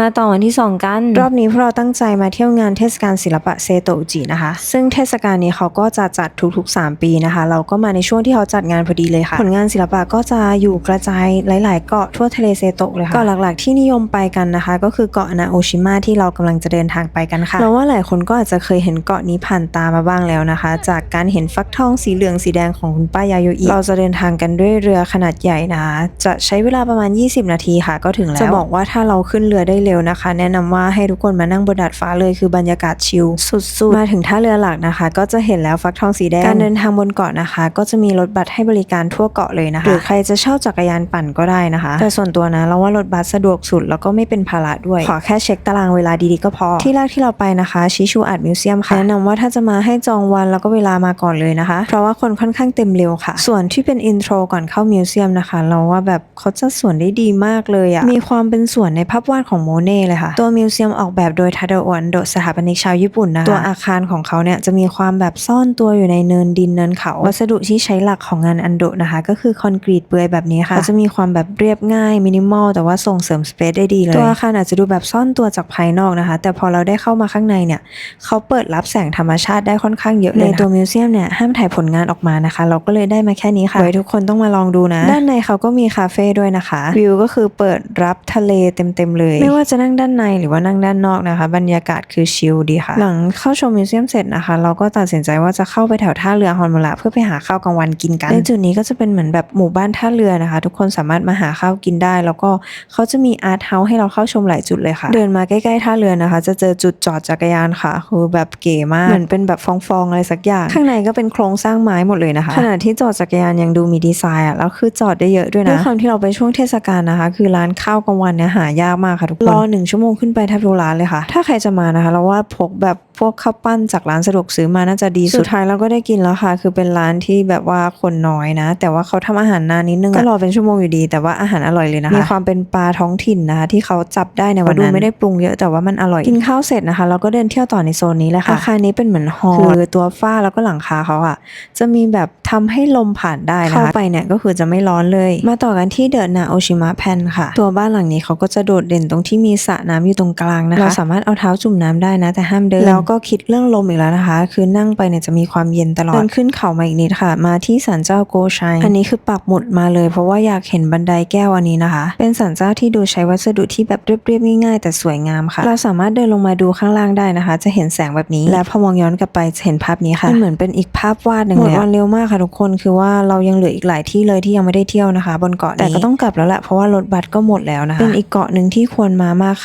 มาต่อวันที่2กัน รอบนี้พวกเราตั้งใจมาเที่ยวงานเทศกาลศิลปะเซโตะอุจินะคะ ซึ่งเทศกาลนี้เขาก็จะจัดทุกๆ 3 ปีนะคะ เราก็มาในช่วงที่เขาจัดงานพอดีเลยค่ะ ผลงานศิลปะก็จะอยู่กระจายหลาย ๆ เกาะทั่วทะเลเซโตะเลยค่ะเกาะหลักๆ ที่นิยมไปกันนะคะ ก็คือเกาะนาโอชิมะที่เรากำลังจะเดินทางไปกันค่ะเราว่าหลายคนก็อาจจะเคยเห็นเกาะนี้ผ่านตามาบ้างแล้วนะคะ จากการเห็นฟักทองสีเหลืองสีแดงของคุณป้ายาโยอิเราจะเดินทางกันด้วยเรือขนาดใหญ่นะคะจะใช้เวลาประมาณ 20 นาทีค่ะ ก็ถึงแล้วจะบอกว่าถ้าเราขึ้นเรือได้เร็วนะคะ แนะนำว่าให้ทุกคนมานั่งบนดาดฟ้าเลยคือบรรยากาศชิลสุดๆ มาถึงท่าเรือหลักนะคะ ก็จะเห็นแล้วฟักทองสีแดง การเดินทางบนเกาะนะคะ ก็จะมีรถบัสให้บริการทั่วเกาะเลยนะคะ หรือใครจะเช่าจักรยานปั่นก็ได้นะคะ แต่ส่วนตัวนะเราว่ารถบัสสะดวกสุดแล้วก็ไม่เป็นภาระด้วย ขอแค่เช็คตารางเวลาดีๆก็พอ ที่แรกที่เราไปนะคะชิชูอาร์ตมิวเซียมค่ะแนะนำว่าถ้าจะมาให้จองวันแล้วก็เวลามาก่อนเลยนะคะ เพราะว่าคนค่อนข้างเต็มเร็วค่ะ ส่วนที่เป็นอินโทรก่อนเข้ามิวเซียมนะคะ เราว่าแบบเขาจะสวนได้ดีมากเลยอะมีความเป็นสวนในภาพวาดของโมเน่เลยค่ะ ตัวมิวเซียมออกแบบโดยทาดาโอะอันโดะสถาปนิกชาวญี่ปุ่นนะคะตัวอาคารของเขาเนี่ยจะมีความแบบซ่อนตัวอยู่ในเนินดินเนินเขา วัสดุที่ใช้หลักของงานอันโดะนะคะ ก็คือคอนกรีตเปลือยแบบนี้ค่ะก็จะมีความแบบเรียบง่ายมินิมอลแต่ว่าส่งเสริมสเปซได้ดีเลยตัวอาคารอาจจะดูแบบซ่อนตัวจากภายนอกนะคะ แต่พอเราได้เข้ามาข้างในเนี่ยเขาเปิดรับแสงธรรมชาติได้ค่อนข้างเยอะเลยในตัวมิวเซียมเนี่ยห้ามถ่ายผลงานออกมานะคะ เราก็เลยได้มาแค่นี้ค่ะไว้ทุกคนต้องมาลองดูนะ ด้านในเขาก็มีคาเฟ่ด้วยนะคะ วิวก็คือเปิดรับทะเลเต็มๆเลยไม่ว่าจะนั่งด้านในหรือว่านั่งด้านนอกนะคะ บรรยากาศคือชิลดีค่ะ หลังเข้าชมมิวเซียมเสร็จนะคะ เราก็ตัดสินใจว่าจะเข้าไปแถวท่าเรือฮอนมูระเพื่อไปหาข้าวกลางวันกินกันในจุดนี้ก็จะเป็นเหมือนแบบหมู่บ้านท่าเรือนะคะ ทุกคนสามารถมาหาข้าวกินได้ แล้วก็เขาจะมีอาร์ตเฮาส์ให้เราเข้าชมหลายจุดเลยค่ะ เดินมาใกล้ๆท่าเรือนะคะ จะเจอจุดจอดจักรยานค่ะคือแบบเก๋มากเหมือนเป็นแบบฟองๆอะไรสักอย่าง ข้างในก็เป็นโครงสร้างไม้หมดเลยนะคะขณะที่จอดจักรยานยังดูมีดีไซน์อะแล้วคือจอดได้เยอะด้วยนะด้วยความที่เราไปช่วงเทศกาลนะคะ คือร้านข้าวกลางวันเนี่ยหายากมากค่ะทุกคนรอหนึ่งชั่วโมงขึ้นไปแทบทุกร้านเลยค่ะ ถ้าใครจะมานะคะ เราว่าพกแบบพวกข้าวปั้นจากร้านสะดวกซื้อมาน่าจะดีสุดสุดท้ายเราก็ได้กินแล้วค่ะ คือเป็นร้านที่แบบว่าคนน้อยนะ แต่ว่าเขาทำอาหารนานนิดนึงอะก็รอเป็นชั่วโมงอยู่ดี แต่ว่าอาหารอร่อยเลยนะคะมีความเป็นปลาท้องถิ่นนะคะที่เขาจับได้ในวันนั้นดูไม่ได้ปรุงเยอะแต่ว่ามันอร่อยกินข้าวเสร็จนะคะ เราก็เดินเที่ยวต่อในโซนนี้เลยค่ะอาคารนี้เป็นเหมือนฮอลล์คือตัวฝ้าแล้วก็หลังคาเขาอะจะมีแบบทำให้ลมผ่านได้นะคะเข้าไปเนี่ยก็คือจะไม่ร้อนเลย มาต่อกันที่เดอะนาโอชิมะแพนค่ะ ตัวบ้านหลังนี้เขาก็จะโดดเด่นตรงที่มีสระน้ำอยู่ตรงกลางนะคะ เราสามารถเอาเท้าจุ่มน้ำได้นะ แต่ห้ามเดิน แล้วก็คิดเรื่องลมอีกแล้วนะคะ คือนั่งไปเนี่ยจะมีความเย็นตลอดเดินขึ้นเขามาอีกนิดค่ะ มาที่ศาลเจ้าโกชัยอันนี้คือปักหมุดมาเลย เพราะว่าอยากเห็นบันไดแก้วอันนี้นะคะ เป็นศาลเจ้าที่ดูใช้วัสดุที่แบบเรียบๆง่ายๆ แต่สวยงามค่ะ เราสามารถเดินลงมาดูข้างล่างได้นะคะ จะเห็นแสงแบบนี้ และพอมองย้อนกลับไปจะเห็นภาพนี้ค่ะมันเหมือนเป็นอีกภาพวาดหนึ่งเลยหมดวันเร็วมากค่ะทุกคนคือว่าเรายังเหลืออีกหลายที่เลยที่ยังไม่ได้เที่ยวนะคะ บนเกาะนี้แต่ก็ต้องกลับแล้วแหละเพราะว่ารถบัสก็หมดแล้วนะคะเป็นอีกเกาะหนึ่งที่ควรมามากค่ะ